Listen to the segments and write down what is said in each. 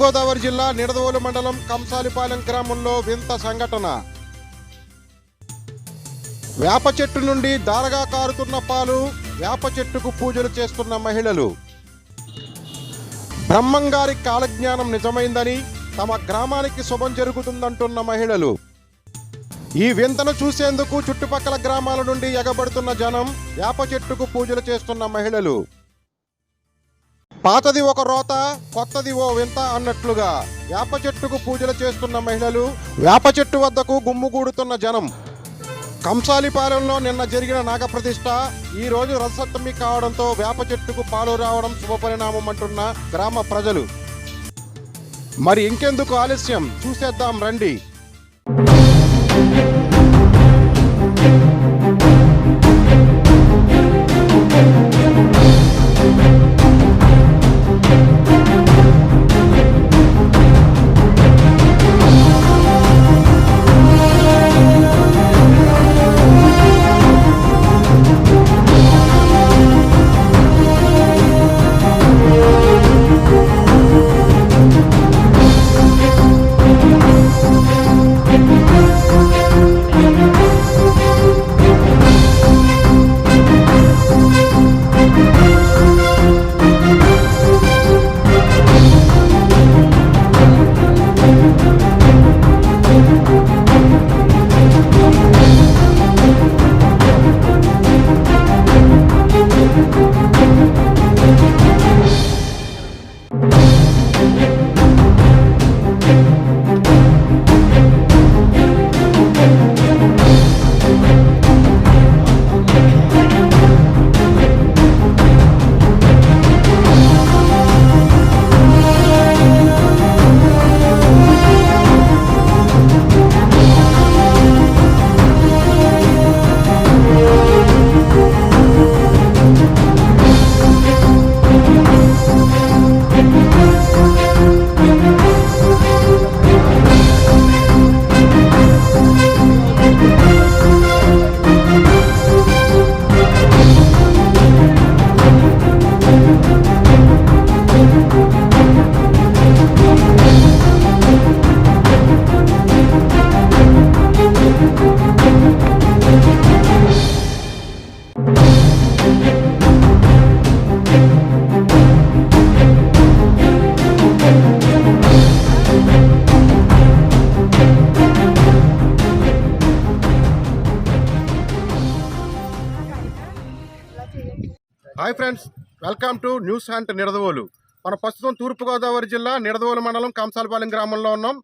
తూర్పుగోదావరి జిల్లా నిడదవోలు మండలం కంసాలిపాలెం గ్రామంలో వింత సంఘటన. వేప చెట్టు నుండి దారగా కారుతున్న పాలు వేప చెట్టుకు పూజలు చేస్తున్న మహిళలు. బ్రహ్మంగారి కాలజ్ఞానం నిజమైందని తమ గ్రామానికి శుభం జరుగుతుందంటున్న మహిళలు. ఈ వింతను చూసేందుకు చుట్టుపక్కల గ్రామాల నుండి ఎగబడుతున్న జనం వేప చెట్టుకు పూజలు చేస్తున్న మహిళలు. పాతది ఒక రోత కొత్తది ఓ వింత అన్నట్లుగా వేప చెట్టుకు పూజలు చేస్తున్న మహిళలు వేప చెట్టు వద్దకు గుమ్ముగూడుతున్న జనం. కంసాలిపాలెంలో నిన్న జరిగిన నాగప్రతిష్ట ఈ రోజు రథసప్తమి కావడంతో వేప చెట్టుకు పాలు రావడం శుభపరిణామం అంటున్న గ్రామ ప్రజలు. మరి ఇంకెందుకు ఆలస్యం? చూసేద్దాం రండి. Hi friends welcome to news and Nidadavolu. మన ప్రస్తుతం తూర్పుగోదావరి జిల్లా నిడదవోలు మండలం కంసాలపాలెం గ్రామంలో ఉన్నాం.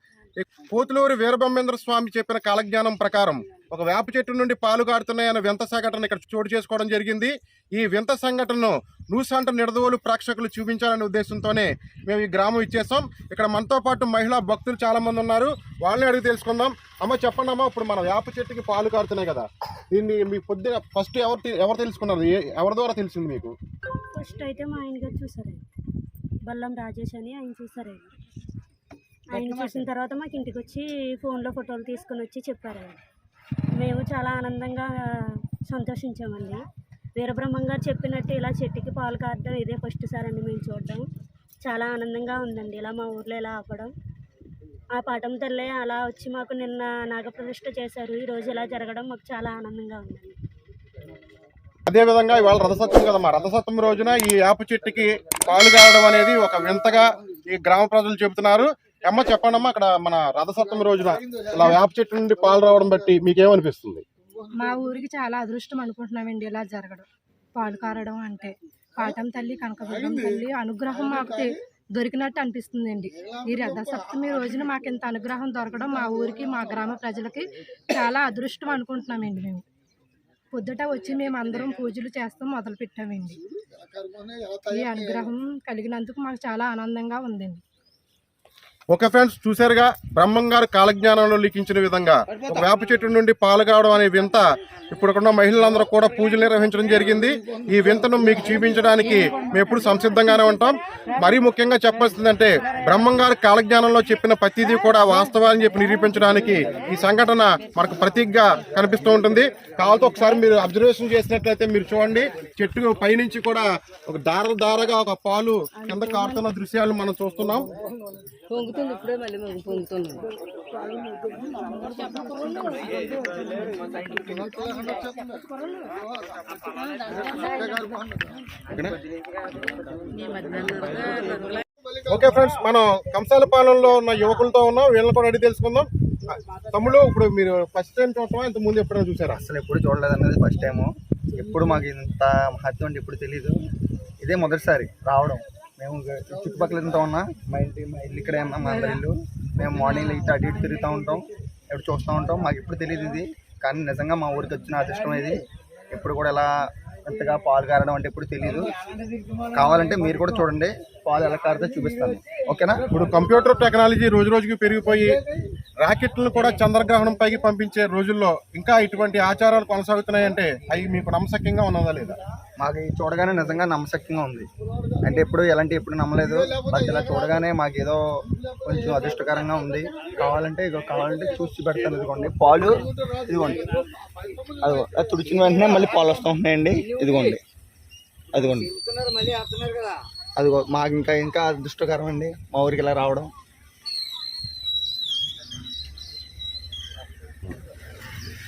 పోతులూరి వీరబ్రహ్మేంద్ర స్వామి చెప్పిన కాలజ్ఞానం ప్రకారం ఒక వేప చెట్టు నుండి పాలు కారుతున్నాయన్న వింత సంఘటన ఇక్కడ చోటు చేసుకోవడం జరిగింది. ఈ వింత సంఘటనను న్యూస్ హంట్ నిడదవోలు ప్రేక్షకులు చూపించాలనే ఉద్దేశంతోనే మేము ఈ గ్రామం ఇచ్చేసాం. ఇక్కడ మనతో పాటు మహిళా భక్తులు చాలా మంది ఉన్నారు. వాళ్ళని అడిగి తెలుసుకుందాం. అమ్మ చెప్పండి అమ్మ ఇప్పుడు మన వేప చెట్టుకి పాలు కారుతున్నాయి కదా. దీన్ని మీ పొద్దున ఫస్ట్ ఎవరు ఎవరు తెలుసుకున్నారు? ఎవరి ద్వారా తెలిసింది మీకు? ఫస్ట్ అయితే మా ఆయన గారు చూసారండి బల్లం రాజేష్ అని ఆయన చూసారండి ఆయన చూసిన తర్వాత మాకు ఇంటికి వచ్చి ఫోన్లో ఫోటోలు తీసుకొని వచ్చి చెప్పారండి మేము చాలా ఆనందంగా సంతోషించామండి. వీరబ్రహ్మం గారు చెప్పినట్టు ఇలా చెట్టుకి పాలు కారడం ఇదే ఫస్ట్ సార్ అండి మేము చూడడం. చాలా ఆనందంగా ఉందండి. ఇలా మా ఊర్లో ఇలా ఆపడం ఆ పాఠం తల్లే అలా వచ్చి మాకు నిన్న నాగప్రతిష్ఠ చేశారు. ఈరోజు ఇలా జరగడం మాకు చాలా ఆనందంగా ఉందండి. అదేవిధంగా ఇవాళ రథసప్తమి కదమ్మా రథసప్తమి రోజున ఈ వేప చెట్టుకి పాలు కావడం అనేది ఒక వింతగా ఈ గ్రామ ప్రజలు చెబుతున్నారు. అమ్మ చెప్పండి అమ్మా అక్కడ మన రథసప్తమి రోజున ఇలా వేప చెట్టు నుండి పాలు రావడం బట్టి మీకేమనిపిస్తుంది? మా ఊరికి చాలా అదృష్టం అనుకుంటున్నామండి ఇలా జరగడం. పాలు కారడం అంటే పాటం తల్లి కనకదుర్గం తల్లి అనుగ్రహం మాకు దొరికినట్టు అనిపిస్తుందండి. ఈ రథ సప్తమి రోజున మాకు ఇంత అనుగ్రహం దొరకడం మా ఊరికి మా గ్రామ ప్రజలకి చాలా అదృష్టం అనుకుంటున్నామండి మేము. పొద్దుట వచ్చి మేము అందరం పూజలు చేస్తాం మొదలు పెట్టామండి ఈ అనుగ్రహం కలిగినందుకు మాకు చాలా ఆనందంగా ఉందండి. ఒక ఫ్రెండ్స్ చూశారుగా బ్రహ్మంగారు కాలజ్ఞానంలో లిఖించిన విధంగా ఒక వేప చెట్టు నుండి పాలు కావడం అనే వింత ఇప్పుడున్న మహిళలందరూ కూడా పూజలు నిర్వహించడం జరిగింది. ఈ వింతను మీకు చూపించడానికి మేము ఎప్పుడు సంసిద్ధంగానే ఉంటాం. మరీ ముఖ్యంగా చెప్పాల్సిందంటే బ్రహ్మంగారు కాలజ్ఞానంలో చెప్పిన ప్రతిదీ కూడా వాస్తవాన్ని చెప్పి నిరూపించడానికి ఈ సంఘటన మనకు ప్రతీకగా కనిపిస్తూ ఉంటుంది. కావాలతో ఒకసారి మీరు అబ్జర్వేషన్ చేసినట్లయితే మీరు చూడండి చెట్టు పైనుంచి కూడా ఒక దార దారగా ఒక పాలు కింద కారుతున్న దృశ్యాలు మనం చూస్తున్నాం. పొంగుతుంది ఇప్పుడే మళ్ళీ పొంగు- పొంగుతుంది. ఓకే ఫ్రెండ్స్ మనం కంసాలపాలెంలో ఉన్న యువకులతో ఉన్నాం. వీళ్ళని కూడా అడిగి తెలుసుకుందాం. తమ్ముడు ఇప్పుడు మీరు ఫస్ట్ టైం చూడటం ఇంత ముందు ఎప్పుడైనా చూసారా? అసలు ఎప్పుడు చూడలేదు అనేది ఫస్ట్ టైము ఎప్పుడు మాకు ఇంత మహత్యం అంటే ఎప్పుడు తెలియదు ఇదే మొదటిసారి రావడం. మేము చుట్టుపక్కల ఎంత ఉన్నా మా ఇంటి మా ఇల్లు ఇక్కడే ఉన్నా మా ఇల్లు. మేము మార్నింగ్ ఇటు అటు ఇటు తిరుగుతూ ఉంటాం ఎప్పుడు చూస్తూ ఉంటాం మాకు ఎప్పుడు తెలియదు ఇది. కానీ నిజంగా మా ఊరికి వచ్చిన అదృష్టం ఇది. ఎప్పుడు కూడా ఇలా ఎంతగా పాలు కారడం అంటే ఎప్పుడు తెలియదు కావాలంటే మీరు కూడా చూడండి పాలు ఎలా కారితే చూపిస్తాను. ఓకేనా? ఇప్పుడు కంప్యూటర్ టెక్నాలజీ రోజు రోజుకి పెరిగిపోయి రాకెట్లను కూడా చంద్రగ్రహణం పైకి పంపించే రోజుల్లో ఇంకా ఇటువంటి ఆచారాలు కొనసాగుతున్నాయంటే అవి మీకు నమ్మశక్యంగా ఉన్నదా లేదా? మాకు ఇది చూడగానే నిజంగా నమ్మశక్యంగా ఉంది. అంటే ఎప్పుడు ఎలాంటి ఎప్పుడు నమ్మలేదు. బట్ ఇలా చూడగానే మాకు ఏదో కొంచెం అదృష్టకరంగా ఉంది. కావాలంటే ఇగో కావాలంటే చూసి పెడతాను. ఇదిగోండి పాలు ఇదిగోండి. అదిగో అది తుడిచిన వెంటనే మళ్ళీ పాలు వస్తూ ఉంటున్నాయండి ఇదిగోండి అదిగోండి. అదిగో మాకు ఇంకా ఇంకా అదృష్టకరం అండి. మా ఊరికి ఇలా రావడం.